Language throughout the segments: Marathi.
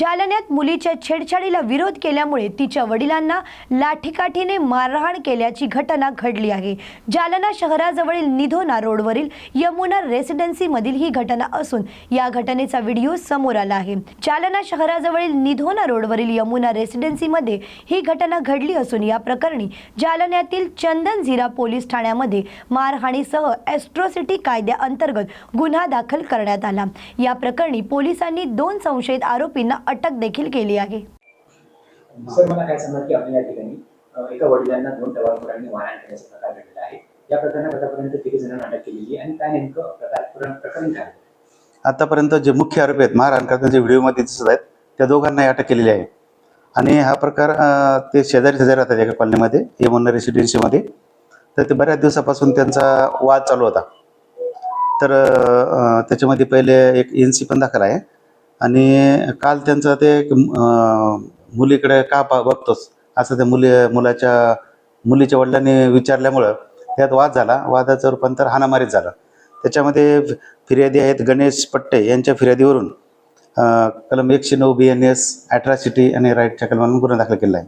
जालन्यात मुलीच्या छेडछाडीला विरोध केल्यामुळे तिच्या वडिलांना लाठीकाठीने मारहाण केल्याची घटना घडली आहे. जालना शहराजवळील निधोना रोडवरील यमुना रेसिडेन्सीमधील ही घटना असून या घटनेचा व्हिडिओ समोर आला आहे. जालना शहराजवळील निधोना रोडवरील यमुना रेसिडेन्सीमध्ये ही घटना घडली असून या प्रकरणी जालन्यातील चंदन झिरा पोलीस ठाण्यामध्ये मारहाणीसह एस्ट्रॉसिटी कायद्याअंतर्गत गुन्हा दाखल करण्यात आला. या प्रकरणी पोलिसांनी दोन संशयित आरोपींना अटक देखील केली आहे. सर मला काय सांगा की आपल्या या ठिकाणी एका वडिलांना दोन टवाळखोरांनी मारहाण केल्याचा प्रकार घडलेला आहे. या प्रकरणात आतापर्यंत तिघे जणांना अटक केलेली आणि काय नेमकं प्रकार प्रकरण काय? आतापर्यंत जे मुख्य आरोपी आहेत मारहाण करताना जे व्हिडिओमध्ये दिसत आहेत त्या दोघांनाही अटक केलेली आहे. आणि हा प्रकार ते शेजारी शेजारी राहतात एका कॉलनीमध्ये यमुना रेसिडेन्सीमध्ये. तर ते बऱ्याच दिवसापासून त्यांचा वाद चालू होता. तर त्याच्यामध्ये पहिले एक एन सी पण दाखल आहे. आणि काल त्यांचं ते मुलीकडे का पा बघतोस असं त्या मुली मुलाच्या मुलीच्या वडिलांनी विचारल्यामुळं त्यात वाद झाला. वादाचं रूपांतर हाणामारीत झालं. त्याच्यामध्ये फिर्यादी आहेत गणेश पट्टे यांच्या फिर्यादीवरून कलम एकशे नऊ बी एन एस अॅट्रॉसिटी आणि राईटच्या कलमानं गुन्हा दाखल केला आहे.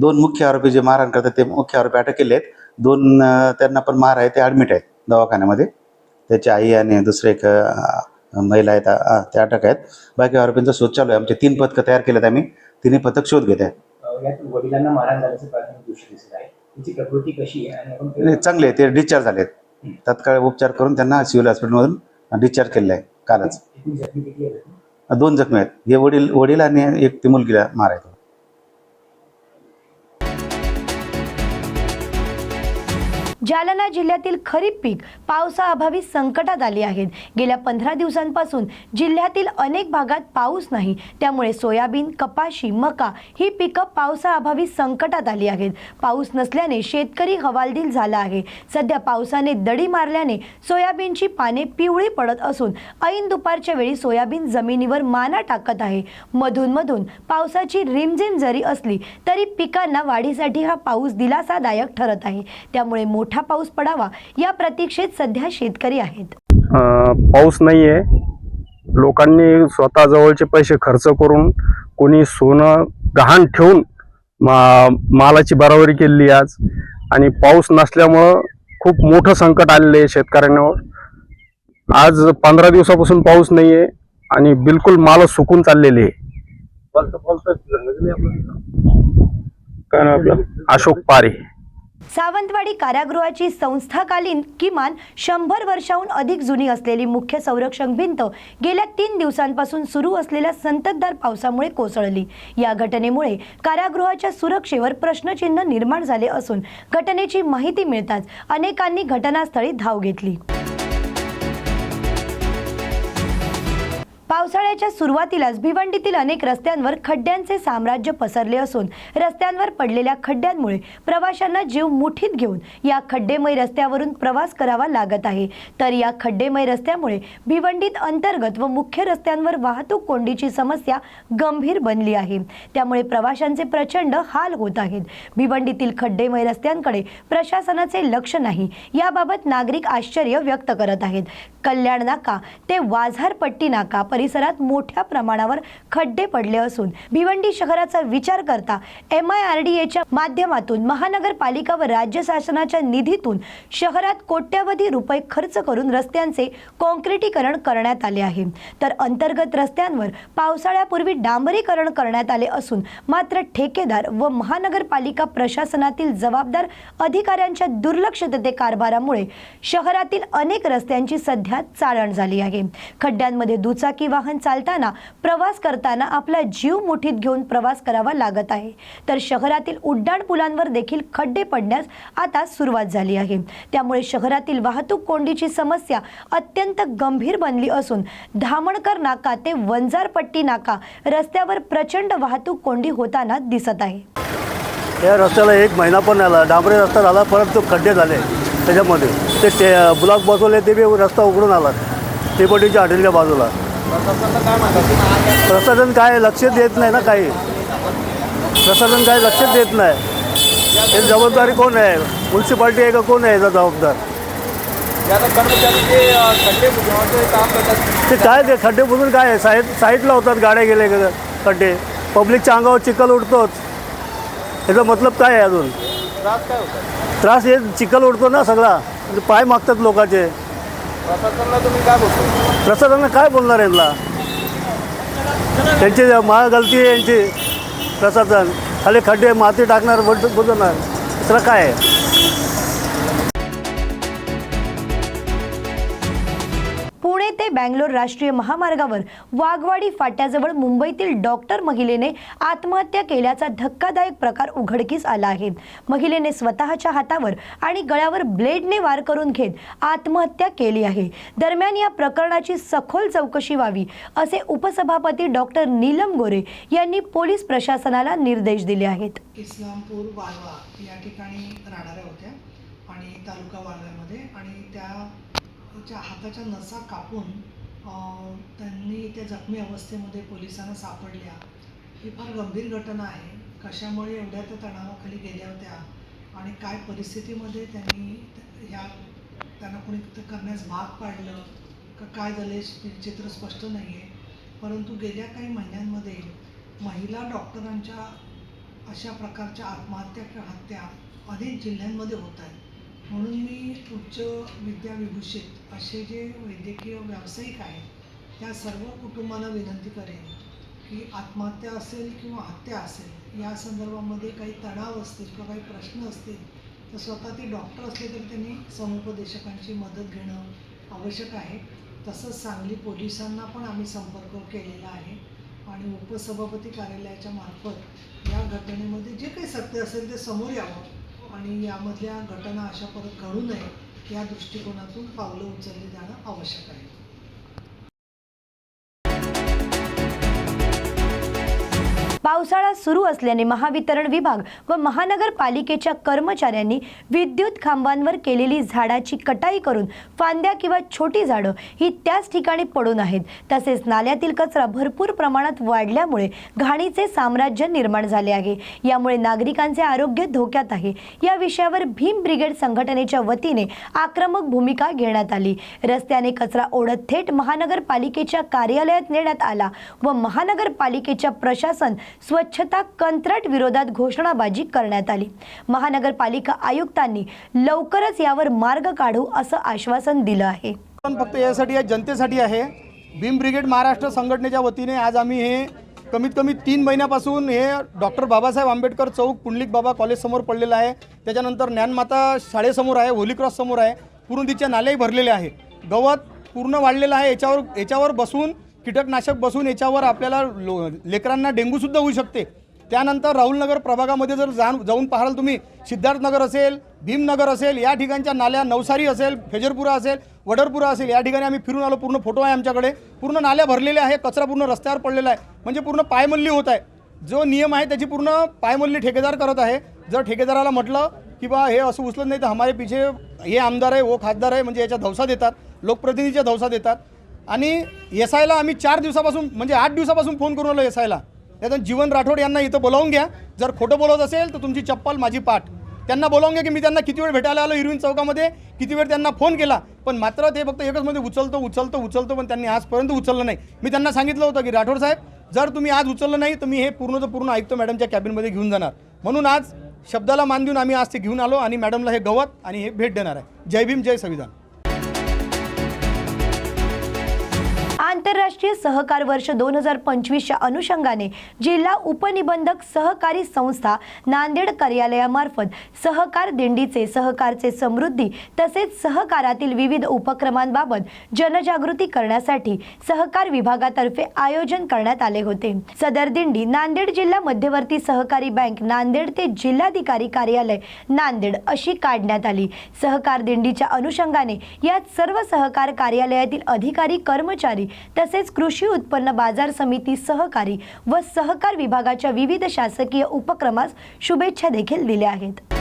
दोन मुख्य आरोपी जे मारहाण करतात ते मुख्य आरोपी अटक केले आहेत दोन त्यांना पण मार आहे ते ॲडमिट आहेत दवाखान्यामध्ये. त्याची आई आणि दुसरे एक महिला आहेत अं, ते अटक आहेत. बाकी आरोपींचा शोध चालू आहे. आमचे तीन पथकं तयार केलेत आम्ही. तिन्ही पथक शोध घेत आहेत. वडिलांना मारहाण झाल्याचं चांगले ते डिस्चार्ज झाले तत्काळ उपचार करून त्यांना सिव्हिल हॉस्पिटलमधून डिस्चार्ज केलेलं आहे. कालच. दोन जखमी आहेत. हे वडील वडील आणि एक ती मुलगीला मार जालना जिल्ह्यातील खरीप पीक पावसाअभावी संकटात आली आहेत. गेल्या पंधरा दिवसांपासून जिल्ह्यातील अनेक भागात पाऊस नाही. त्यामुळे सोयाबीन कपाशी मका ही पिकं पावसाअभावी संकटात आली आहेत. पाऊस नसल्याने शेतकरी हवालदिल झाला आहे. सध्या पावसाने दडी मारल्याने सोयाबीनची पाने पिवळी पडत असून ऐन दुपारच्या वेळी सोयाबीन जमिनीवर माना टाकत आहे. मधून मधून पावसाची रिमझिम जरी असली तरी पिकांना वाढीसाठी हा पाऊस दिलासादायक ठरत आहे. त्यामुळे मोठा पाऊस पडावा या प्रतीक्षेत सध्या शेतकरी आहेत. पाऊस नाही आहे लोकांनी स्वतः जवळचे पैसे खर्च करून कोणी सोनं गहाण ठेवून मा मालाची बराबरी केली आज. आणि पाऊस नसल्यामुळं खूप मोठं संकट आलेलं आहे शेतकऱ्यांवर. आज पंधरा दिवसापासून पाऊस नाही आहे आणि बिलकुल माल सुकून चाललेले आहे. काय नाव आपलं? अशोक पारे. सावंतवाडी कारागृहाची संस्थाकालीन किमान शंभर वर्षाहून अधिक जुनी असलेली मुख्य संरक्षक भिंत गेल्या तीन दिवसांपासून सुरू असलेल्या संततधार पावसामुळे कोसळली. या घटनेमुळे कारागृहाच्या सुरक्षेवर प्रश्नचिन्ह निर्माण झाले असून घटनेची माहिती मिळताच अनेकांनी घटनास्थळी धाव घेतली. पावसाळ्याच्या सुरुवातीलाच भिवंडीतील अनेक रस्त्यांवर खड्ड्यांचे साम्राज्य पसरले असून रस्त्यांवर पडलेल्या खड्ड्यांमुळे प्रवाशांना जीव मुठीत घेऊन या खड्डेमय रस्त्यावरून प्रवास करावा लागत आहे. तर या खड्डेमय रस्त्यामुळे भिवंडीत अंतर्गत व मुख्य रस्त्यांवर वाहतूक कोंडीची समस्या गंभीर बनली आहे. त्यामुळे प्रवाशांचे प्रचंड हाल होत आहेत. भिवंडीतील खड्डेमय रस्त्यांकडे प्रशासनाचे लक्ष नाही याबाबत नागरिक आश्चर्य व्यक्त करत आहेत. कल्याण नाका ते वाझारपट्टी नाका परिसरात मोठ्या प्रमाणावर खड्डे पडले असून भिवंडी शहराचा विचार करता एम आय आर डी एच्या माध्यमातून महानगरपालिका व राज्य शासनाच्या निधीतून शहरात कोट्यवधी रुपये खर्च करून रस्त्यांचे कॉन्क्रिटीकरण करण्यात आले आहे. तर अंतर्गत रस्त्यांवर पावसाळ्यापूर्वी डांबरीकरण करण्यात आले असून मात्र ठेकेदार व महानगरपालिका प्रशासनातील जबाबदार अधिकाऱ्यांच्या दुर्लक्षितते कारभारामुळे शहरातील अनेक रस्त्यांची सध्या चाळण झाली आहे. खड्ड्यांमध्ये दुचाकी वाहन चालताना प्रवास करताना आपला जीव मुठीत घेऊन प्रवास करावा लागत आहे. तर शहरातील उड्डाण पुलांवर देखील खड्डे पडण्यास आता सुरुवात झाली आहे. त्यामुळे शहरातील वाहतूक कोंडीची समस्या अत्यंत गंभीर बनली असून धामणकर नाका ते वंजारपट्टी नाका रस्त्यावर प्रचंड वाहतूक कोंडी होताना दिसत आहे. या रस्त्याला एक महिना पण आला डांबरे रस्ता झाला परत तो खड्डे झाले त्याच्यामध्ये. ते ते ब्लॉक बसवले ते बी रस्ता उघडून आला. टेपटीच्या हॉटेलच्या बाजूला. प्रशासन काय लक्ष देत नाही ना काही. प्रशासन काय लक्ष देत नाही. हे जबाबदारी कोण आहे? म्युन्सिपाल्टी आहे का कोण आहे याचा जबाबदार? ते काय ते खड्डे बुजून काय आहे? साईड साईडला होतात गाड्या गेले खड्डे. पब्लिकच्या अंगावर चिखल उडतोच. याचा मतलब काय आहे अजून? त्रास काय त्रास हे चिखल उडतो ना सगळा. म्हणजे पाय मागतात लोकांचे. प्रशासनाला तुम्ही काय बोलतो प्रसादांना काय बोलणार यांना त्यांची मा गलती आहे यांची प्रसादन. खाली खड्डे माती टाकणार बोल बोलणार दुसरं काय आहे? पुणे ते बँगलोर राष्ट्रीय महामार्गावर वाघवाडी फाट्याजवळ मुंबईतील डॉक्टर महिलेने आत्महत्या केल्याचा धक्कादायक प्रकार उघडकीस आला आहे. महिलेने स्वतःच्या हातावर आणि गळ्यावर ब्लेडने वार करून घेत आत्महत्या केली आहे. दरम्यान या प्रकरणाची सखोल चौकशी व्हावी असे उपसभापती डॉक्टर नीलम गोरे यांनी पोलीस प्रशासनाला निर्देश दिले आहेत. इस्लामपूर वाळवा या ठिकाणी राहणाऱ्या होत्या आणि तालुका वाळव्यामध्ये आणि त्या च्या हाताच्या नसा कापून त्यांनी त्या जखमी अवस्थेमध्ये पोलिसांना सापडल्या. ही फार गंभीर घटना आहे. कशामुळे एवढ्या त्या तणावाखाली गेल्या होत्या? आणि काय परिस्थितीमध्ये त्यांनी ह्या त्यांना कोणी करण्यास भाग पाडलं? का काय झाले चित्र स्पष्ट नाही आहे परंतु गेल्या काही महिन्यांमध्ये महिला डॉक्टरांच्या अशा प्रकारच्या आत्महत्या किंवा हत्या अनेक जिल्ह्यांमध्ये होत आहेत. म्हणून मी उच्च विद्याविभूषित असे जे वैद्यकीय व्यावसायिक आहेत त्या सर्व कुटुंबाला विनंती करेन की आत्महत्या असेल किंवा हत्या असेल या संदर्भामध्ये काही तणाव असतील किंवा काही प्रश्न असतील तर स्वतः ते डॉक्टर असले तरी त्यांनी समुपदेशकांची मदत घेणं आवश्यक आहे. तसंच सांगली पोलिसांना पण आम्ही संपर्क केलेला आहे आणि उपसभापती कार्यालयाच्या मार्फत या घटनेमध्ये जे काही सत्य असेल ते समोर यावं. आणि यामधल्या घटना अशा परत घडू नये या दृष्टिकोनातून पावलं उचलली जाणं आवश्यक आहे. पावसाळा सुरू असल्याने महावितरण विभाग व महानगरपालिकेच्या कर्मचाऱ्यांनी विद्युत खांबांवर केलेली झाडाची कटाई करून फांद्या किंवा छोटी झाडं ही त्याच ठिकाणी पडून आहेत. तसेच नाल्यातील कचरा भरपूर प्रमाणात वाढल्यामुळे घाणीचे साम्राज्य निर्माण झाले आहे. यामुळे नागरिकांचे आरोग्य धोक्यात आहे. या विषयावर भीम ब्रिगेड संघटनेच्या वतीने आक्रमक भूमिका घेण्यात आली. रस्त्याने कचरा ओढत थेट महानगरपालिकेच्या कार्यालयात नेण्यात आला व महानगरपालिकेच्या प्रशासन स्वच्छता कंत्राट विरोधात घोषणाबाजी करण्यात आली. महानगरपालिका आयुक्तांनी लवकरच यावर मार्ग काढू असं आश्वासन दिलं आहे. पण फक्त यासाठी आहे जनतेसाठी आहे. भीम ब्रिगेड महाराष्ट्र संघटनेच्या वतीने आज आम्ही हे कमीत कमी तीन महिन्यापासून हे डॉक्टर बाबासाहेब आंबेडकर चौक पुंडलिक बाबा कॉलेजसमोर पडलेलं आहे. त्याच्यानंतर ज्ञानमाता शाळेसमोर आहे होली क्रॉस समोर आहे. पूर्ण तिच्या नाल्याही भरलेले आहे. गवत पूर्ण वाढलेलं आहे याच्यावर याच्यावर बसून कीटकनाशक बसून याच्यावर आपल्याला लो लेकरांना डेंग्यूसुद्धा होऊ शकते. त्यानंतर राहुलनगर प्रभागामध्ये जर जाण जाऊन पाहाल तुम्ही सिद्धार्थनगर असेल भीमनगर असेल या ठिकाणच्या नाल्या नवसारी असेल फेजरपुरा असेल वडरपुरा असेल या ठिकाणी आम्ही फिरून आलो पूर्ण फोटो आहे आमच्याकडे. पूर्ण नाल्या भरलेल्या आहे कचरा पूर्ण रस्त्यावर पडलेला आहे. म्हणजे पूर्ण पायमल्ली होत आहे. जो नियम आहे त्याची पूर्ण पायमल्ली ठेकेदार करत आहे. जर ठेकेदाराला म्हटलं की बा हे असं उचलत नाही तर हमारे पिछे हे आमदार आहे वो खासदार आहे म्हणजे याच्या धवसा देतात. लोकप्रतिनिधीच्या धवसा देतात. आणि एस आयला आम्ही चार दिवसापासून म्हणजे आठ दिवसापासून फोन करून आलो एस आयला त्यातून जीवन राठोड यांना इथं बोलावून घ्या. जर खोटं बोलत असेल तर तुमची चप्पल माझी पाठ. त्यांना बोलावून घ्या की मी त्यांना किती वेळ भेटायला आलो इरविन चौकामध्ये किती वेळ त्यांना फोन केला. पण मात्र ते फक्त एकच मध्ये उचलतो उचलतो उचलतो पण त्यांनी आजपर्यंत उचललं नाही. मी त्यांना सांगितलं होतं की राठोड साहेब जर तुम्ही आज उचललं नाही तर मी हे पूर्णचं पूर्ण ऐकतो मॅडमच्या कॅबिनमध्ये घेऊन जाणार. म्हणून आज शब्दाला मान देऊन आम्ही आज ते घेऊन आलो आणि मॅडमला हे गवत आणि हे भेट देणार आहे. जय भीम जय संविधान. आंतरराष्ट्रीय सहकार वर्ष दोन हजार पंचवीसच्या अनुषंगाने जिल्हा उपनिबंधक सहकारी संस्था नांदेड कार्यालयामार्फत सहकार दिंडीचे सहकारचे समृद्धी तसेच सहकारातील विविध उपक्रमांबाबत जनजागृती करण्यासाठी सहकार विभागातर्फे आयोजन करण्यात आले होते. सदर दिंडी नांदेड जिल्हा मध्यवर्ती सहकारी बँक नांदेड ते जिल्हाधिकारी कार्यालय नांदेड अशी काढण्यात आली. सहकार दिंडीच्या अनुषंगाने यात सर्व सहकार कार्यालयातील अधिकारी कर्मचारी तसेच कृषी उत्पन्न बाजार समिती सहकारी व सहकार विभागाच्या विविध शासकीय उपक्रमास शुभेच्छा देखील दिल्या आहेत.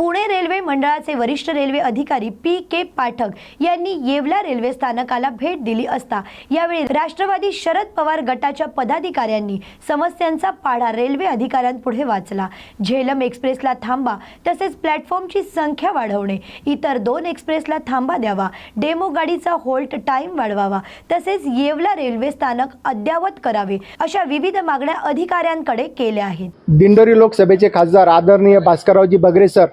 पुणे रेल्वे मंडळाचे वरिष्ठ रेल्वे अधिकारी पी के पाठक यांनी येवला रेल्वे स्थानकाला भेट दिली असता यावेळी राष्ट्रवादी शरद पवार गटाच्या पदाधिकाऱ्यांनी समस्यांचा पाढा रेल्वे अधिकाऱ्यांपुढे वाचला. झेलम एक्सप्रेसला थांबा तसेच प्लॅटफॉर्मची संख्या वाढवणे इतर दोन एक्सप्रेसला थांबा द्यावा डेमो गाडीचा होल्ट टाइम वाढवावा तसेच येवला रेल्वे स्थानक अद्ययावत करावे अशा विविध मागण्या अधिकाऱ्यांकडे केल्या आहेत. दिंडोरी लोकसभेचे खासदार आदरणीय भास्कररावजी बगरे सर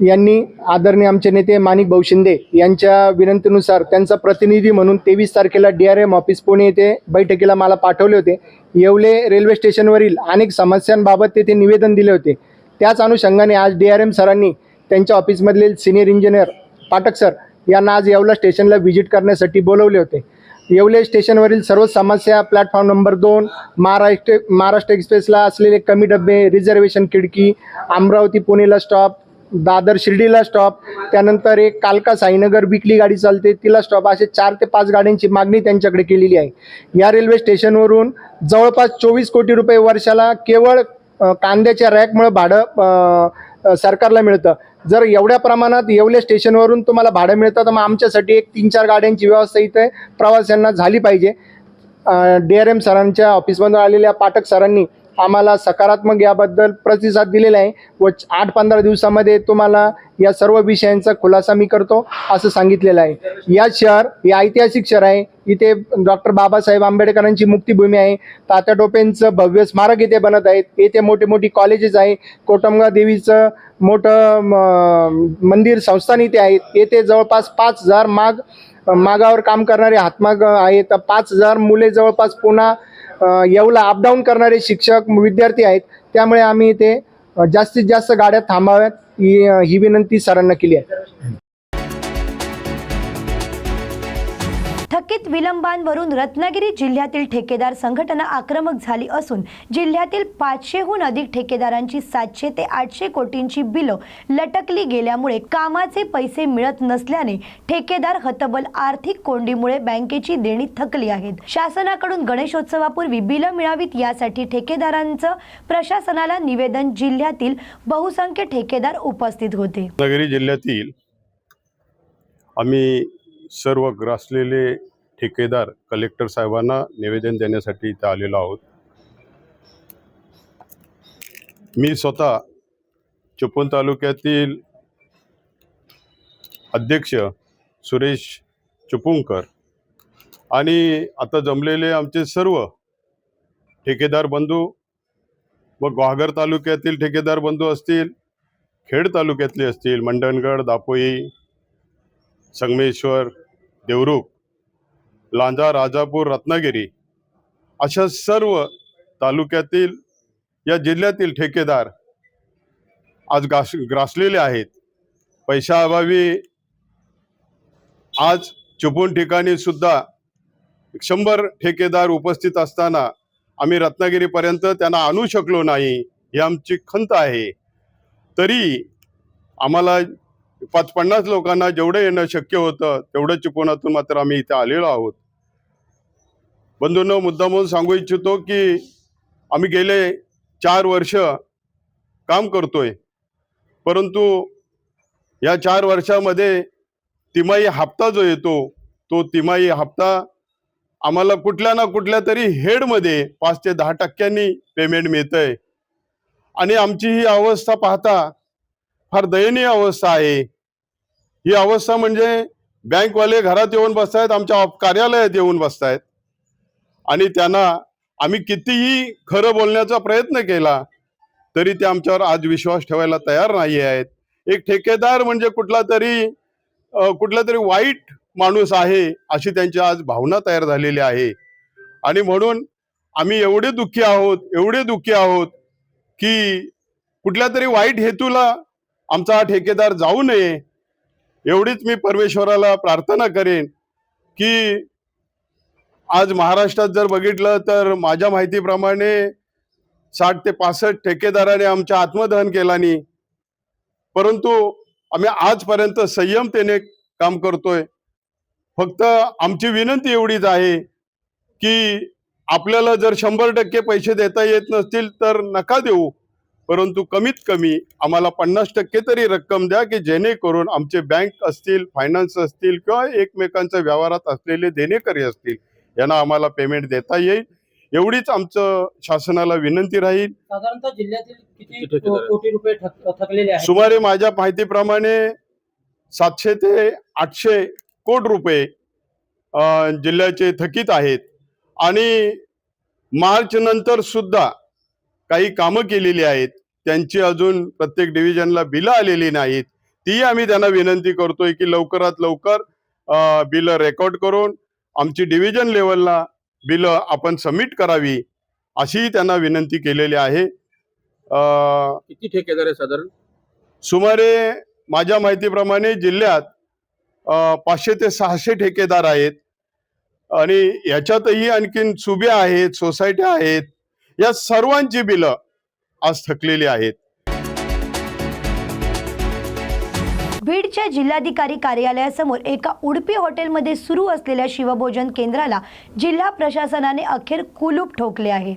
यांनी आदरणीय आमचे नेते माणिक भाऊ शिंदे यांच्या विनंतीनुसार त्यांचा प्रतिनिधी म्हणून तेवीस तारखेला D R M office Pune येथे बैठकीला मला पाठवले होते. येवले रेल्वे स्टेशनवरील अनेक समस्यांबाबत तेथे निवेदन दिले होते. त्याच अनुषंगाने आज डी आर एम सरांनी त्यांच्या ऑफिसमधील सिनियर इंजिनियर पाठक सर यांना आज येवला स्टेशनला व्हिजिट करण्यासाठी बोलवले होते. येवले स्टेशनवरील सर्व समस्या प्लॅटफॉर्म नंबर दोन महाराष्ट्र महाराष्ट्र एक्सप्रेसला असलेले कमी डबे रिझर्वेशन खिडकी अमरावती पुणेला स्टॉप दादर शिर्डीला स्टॉप त्यानंतर एक कालका साईनगर विकली गाडी चालते तिला स्टॉप असे चार ते पाच गाड्यांची मागणी त्यांच्याकडे केलेली आहे. या रेल्वे स्टेशनवरून जवळपास चोवीस कोटी रुपये वर्षाला केवळ कांद्याच्या रॅकमुळं भाडं सरकारला मिळतं. जर एवढ्या प्रमाणात येवले स्टेशनवरून तुम्हाला भाडं मिळतं तर मग आमच्यासाठी एक तीन चार गाड्यांची व्यवस्था इथे प्रवाशांना झाली पाहिजे. डी आर एम सरांच्या ऑफिसमधून आलेल्या पाठक सरांनी आम्हाला सकारात्मक याबद्दल प्रतिसाद दिलेला आहे व आठ पंधरा दिवसामध्ये तुम्हाला या सर्व विषयांचा खुलासा मी करतो असं सांगितलेलं आहे. या शहर हे ऐतिहासिक शहर आहे. इथे डॉक्टर बाबासाहेब आंबेडकरांची मुक्तिभूमी आहे. तात्या टोपेंचं भव्य स्मारक इथे बनत आहेत येथे मोठे मोठी कॉलेजेस आहे कोटमगा देवीचं मोठं मंदिर संस्थान इथे आहेत येथे जवळपास पाच हजार माग मागावर काम करणारे हातमाग आहेत. पाच हजार मुले जवळपास पुन्हा येवला अपडाऊन करणारे शिक्षक विद्यार्थी आहेत. त्यामुळे आम्ही इथे जास्तीत जास्त गाड्या थांबाव्यात. ही ही विनंती सरांना केली आहे. थकीत विलंबांवरून रत्नागिरी जिल्ह्यातील ठेकेदार संघटना आक्रमक झाली असून जिल्ह्यातील पाचशेहून अधिक ठेकेदारांची सातशे ते आठशे कोटींची बिलं लटकली गेल्यामुळे कामाचे पैसे मिळत नसल्याने ठेकेदार हतबल आर्थिक कोंडीमुळे बँकेची देणी थकली आहेत. शासनाकडून गणेशोत्सवापूर्वी बिलं मिळावीत यासाठी ठेकेदारांचं प्रशासनाला निवेदन जिल्ह्यातील बहुसंख्य ठेकेदार उपस्थित होते. रत्नागिरी जिल्ह्यातील आम्ही सर्व ग्रासलेले ठेकेदार कलेक्टर साहेबांना निवेदन देण्यासाठी इथं आलेलो आहोत. मी स्वतः चिपळूण तालुक्यातील अध्यक्ष सुरेश चिपळूणकर आणि आता जमलेले आमचे सर्व ठेकेदार बंधू व ग्वागर तालुक्यातील ठेकेदार बंधू असतील खेड तालुक्यातले असतील मंडणगड दापोई संगमेश्वर देवरुख लांजा राजापूर रत्नागिरी अशा सर्व तालुक्यातील या जिल्ह्यातील ठेकेदार आज घास ग्रासलेले आहेत. पैशाअभावी आज चिपळूण ठिकाणी सुद्धा शंभर ठेकेदार उपस्थित असताना आम्ही रत्नागिरीपर्यंत त्यांना आणू शकलो नाही ही आमची खंत आहे. तरी आम्हाला पाच पन्नास लोकांना जेवढं येणं शक्य होतं तेवढं चिपवणातून मात्र आम्ही इथे आलेलो आहोत. बंधूंना मुद्दा म्हणून सांगू इच्छितो की आम्ही गेले चार वर्ष काम करतोय. परंतु या चार वर्षामध्ये तिमाही हप्ता जो येतो तो तिमाही हप्ता आम्हाला कुठल्या ना कुठल्या तरी हेडमध्ये पाच ते दहा टक्क्यांनी पेमेंट मिळतंय. आणि आमची ही अवस्था पाहता फार दयनीय अवस्था आहे. ही अवस्था म्हणजे बँकवाले घरात येऊन बसतायत आमच्या कार्यालयात येऊन बसतायत. आणि त्यांना आम्ही कितीही खरं बोलण्याचा प्रयत्न केला तरी ते आमच्यावर आज विश्वास ठेवायला तयार नाही आहेत. एक ठेकेदार म्हणजे कुठला तरी कुठला तरी वाईट माणूस आहे अशी त्यांची आज भावना तयार झालेली आहे. आणि म्हणून आम्ही एवढे दुःखी आहोत एवढे दुःखी आहोत की कुठल्या तरी वाईट हेतूला आमचा हा ठेकेदार जाऊ नये एवढीच मी परमेश्वराला प्रार्थना करेन की आज महाराष्ट्रात जर बघितलं तर माझ्या माहितीप्रमाणे साठ ते पासष्ट ठेकेदाराने आमच्या आत्मदहन केलानी परंतु आम्ही आजपर्यंत संयमतेने काम करतोय. फक्त आमची विनंती एवढीच आहे की आपल्याला जर शंभर टक्के पैसे देता येत नसतील तर नका देऊ. परंतु कमीत कमी आम्हाला पन्नास टक्के तरी रक्कम द्या की जेणेकरून आमचे बँक असतील फायनान्स असतील किंवा एकमेकांच्या व्यवहारात असलेले देणेकरी असतील यांना आम्हाला पेमेंट देता येईल. एवढीच आमचं शासनाला विनंती राहील. साधारणतः जिल्ह्यातील किती कोटी रुपये थक- थकलेले आहेत? सुमारे माझ्या माहितीप्रमाणे सातशे ते आठशे कोटी रुपये जिल्ह्याचे थकीत आहेत. आणि मार्च नंतर सुद्धा काही कामं केलेली आहेत त्यांची अजून प्रत्येक डिव्हिजनला बिलं आलेली नाहीत ती आम्ही त्यांना विनंती करतोय की लवकरात लवकर बिलं रेकॉर्ड करून आमची डिव्हिजन लेवलला बिलं आपण सबमिट करावी अशी त्यांना विनंती केलेली आहे. किती ठेकेदार आहे साधारण? सुमारे माझ्या माहितीप्रमाणे जिल्ह्यात पाचशे ते सहाशे ठेकेदार आहेत. आणि याच्यातही आणखीन सुबे आहेत सोसायट्या आहेत या सर्वांची बिलं आज थकलेली आहेत. बीडच्या जिल्हाधिकारी कार्यालयासमोर एका उडपी हॉटेलमध्ये सुरू असलेल्या शिवभोजन केंद्राला जिल्हा प्रशासनाने अखेर कुलूप ठोकले आहे.